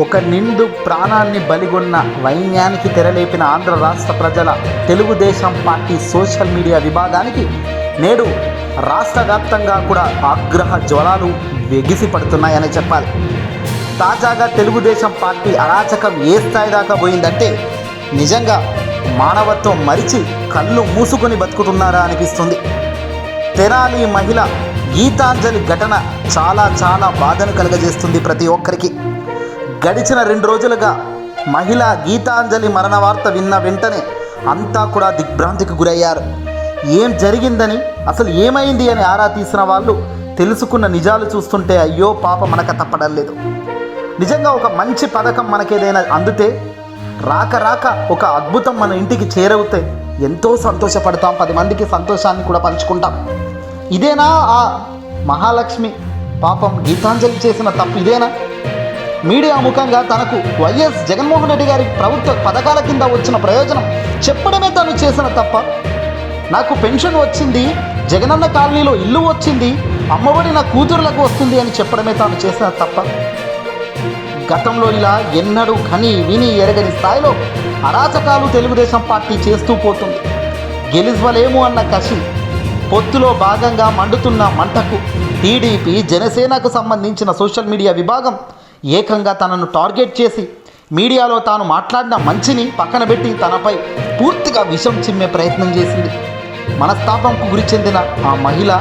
ఒక నిండు ప్రాణాన్ని బలిగొన్న వైన్యానికి తెరలేపిన ఆంధ్ర రాష్ట్ర ప్రజల తెలుగుదేశం పార్టీ సోషల్ మీడియా విభాగానికి నేడు రాష్ట్ర వ్యాప్తంగా కూడా ఆగ్రహ జ్వరాలు వెగిసి పడుతున్నాయని చెప్పాలి. తాజాగా తెలుగుదేశం పార్టీ అరాచకం ఏ స్థాయి దాకా పోయిందంటే నిజంగా మానవత్వం మరిచి కళ్ళు మూసుకొని బతుకుతున్నారా అనిపిస్తుంది. తెనాలి మహిళ గీతాంజలి ఘటన చాలా చాలా బాధను కలుగజేస్తుంది ప్రతి ఒక్కరికి. గడిచిన రెండు రోజులుగా మహిళ గీతాంజలి మరణ వార్త విన్న వెంటనే అంతా కూడా దిగ్భ్రాంతికి గురయ్యారు. ఏం జరిగిందని అసలు ఏమైంది అని ఆరా తీసిన వాళ్ళు తెలుసుకున్న నిజాలు చూస్తుంటే అయ్యో పాప మనక తప్పడం లేదు. నిజంగా ఒక మంచి పథకం మనకేదైనా అందితే రాక రాక ఒక అద్భుతం మన ఇంటికి చేరవుతే ఎంతో సంతోషపడతాం పది మందికి సంతోషాన్ని కూడా పంచుకుంటాం. ఇదేనా ఆ మహాలక్ష్మి? పాపం గీతాంజలి చేసిన తప్పు ఇదేనా? మీడియా ముఖంగా తనకు వైఎస్ జగన్మోహన్ రెడ్డి గారి ప్రభుత్వ పథకాల కింద వచ్చిన ప్రయోజనం చెప్పడమే తను చేసిన తప్ప. నాకు పెన్షన్ వచ్చింది జగనన్న కాలనీలో ఇల్లు వచ్చింది అమ్మఒడి నా కూతురులకు వస్తుంది అని చెప్పడమే తాను చేసిన తప్ప. గతంలో ఇలా ఎన్నడూ కని విని ఎరగని స్థాయిలో అరాచకాలు తెలుగుదేశం పార్టీ చేస్తూ పోతుంది. గెలిజ్వలేము అన్న కసి పొత్తులో భాగంగా మండుతున్న మంటకు టీడీపీ జనసేనకు సంబంధించిన సోషల్ మీడియా విభాగం ఏకంగా తనను టార్గెట్ చేసి మీడియాలో తాను మాట్లాడిన మంచిని పక్కన పెట్టి తనపై పూర్తిగా విషం చిమ్మే ప్రయత్నం చేసింది. మనస్తాపంకు గురి చెందిన ఆ మహిళ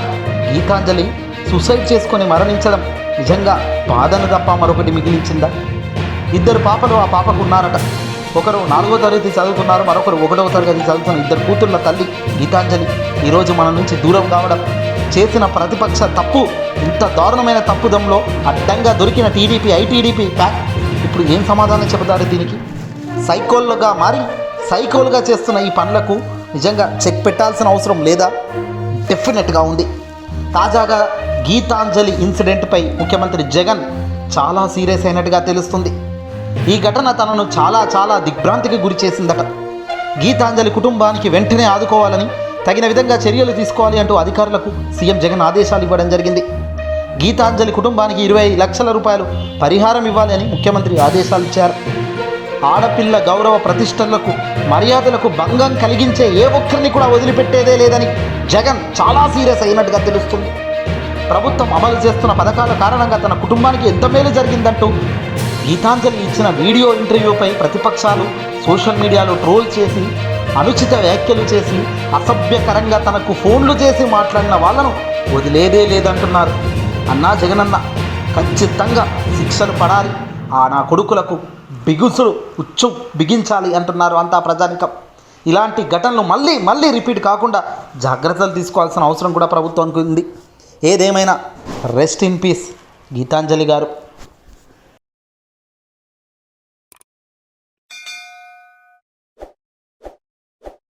గీతాంజలి సూసైడ్ చేసుకొని మరణించడం నిజంగా బాధను తప్ప మరొకటి మిగిలించిందా? ఇద్దరు పాపలు ఆ పాపకు ఉన్నారట. ఒకరు నాలుగో తరగతి చదువుతున్నారు మరొకరు ఒకటవ తరగతి చదువుతున్న ఇద్దరు కూతుళ్ళ తల్లి గీతాంజలి ఈరోజు మన నుంచి దూరం కావడం చేసిన ప్రతిపక్ష తప్పు ఇంత దారుణమైన తప్పుదంలో అడ్డంగా దొరికిన టీడీపీ ఐటీడీపీ ప్యాక్ ఇప్పుడు ఏం సమాధానం చెబుతారు దీనికి? సైకోల్గా మారి సైకోల్గా చేస్తున్న ఈ పనులకు నిజంగా చెక్ పెట్టాల్సిన అవసరం లేదా? డెఫినెట్గా ఉంది. తాజాగా గీతాంజలి ఇన్సిడెంట్పై ముఖ్యమంత్రి జగన్ చాలా సీరియస్ అయినట్టుగా తెలుస్తుంది. ఈ ఘటన తనను చాలా చాలా దిగ్భ్రాంతికి గురి చేసిందట. గీతాంజలి కుటుంబానికి వెంటనే ఆదుకోవాలని తగిన విధంగా చర్యలు తీసుకోవాలి అంటూ అధికారులకు సీఎం జగన్ ఆదేశాలు ఇవ్వడం జరిగింది. గీతాంజలి కుటుంబానికి ఇరవై లక్షల రూపాయలు పరిహారం ఇవ్వాలి అని ముఖ్యమంత్రి ఆదేశాలు ఇచ్చారు. ఆడపిల్ల గౌరవ ప్రతిష్టలకు మర్యాదలకు భంగం కలిగించే ఏ ఒక్కరిని కూడా వదిలిపెట్టేదే లేదని జగన్ చాలా సీరియస్ అయినట్టుగా తెలుస్తుంది. ప్రభుత్వం అమలు చేస్తున్న పథకాల కారణంగా తన కుటుంబానికి ఎంత మేలు జరిగిందంటూ గీతాంజలి ఇచ్చిన వీడియో ఇంటర్వ్యూపై ప్రతిపక్షాలు సోషల్ మీడియాలో ట్రోల్ చేసి అనుచిత వ్యాఖ్యలు చేసి అసభ్యకరంగా తనకు ఫోన్లు చేసి మాట్లాడిన వాళ్ళను వదిలేదే లేదంటున్నారు. అన్నా జగనన్న ఖచ్చితంగా శిక్షలు పడాలి. ఆ నా కొడుకులకు బిగుసులు ఉచ్చు బిగించాలి అంటున్నారు అంతా ప్రజానికం. ఇలాంటి ఘటనలు మళ్ళీ మళ్ళీ రిపీట్ కాకుండా జాగ్రత్తలు తీసుకోవాల్సిన అవసరం కూడా ప్రభుత్వానికి ఉంది. ఏదేమైనా రెస్ట్ ఇన్ పీస్ గీతాంజలి గారు.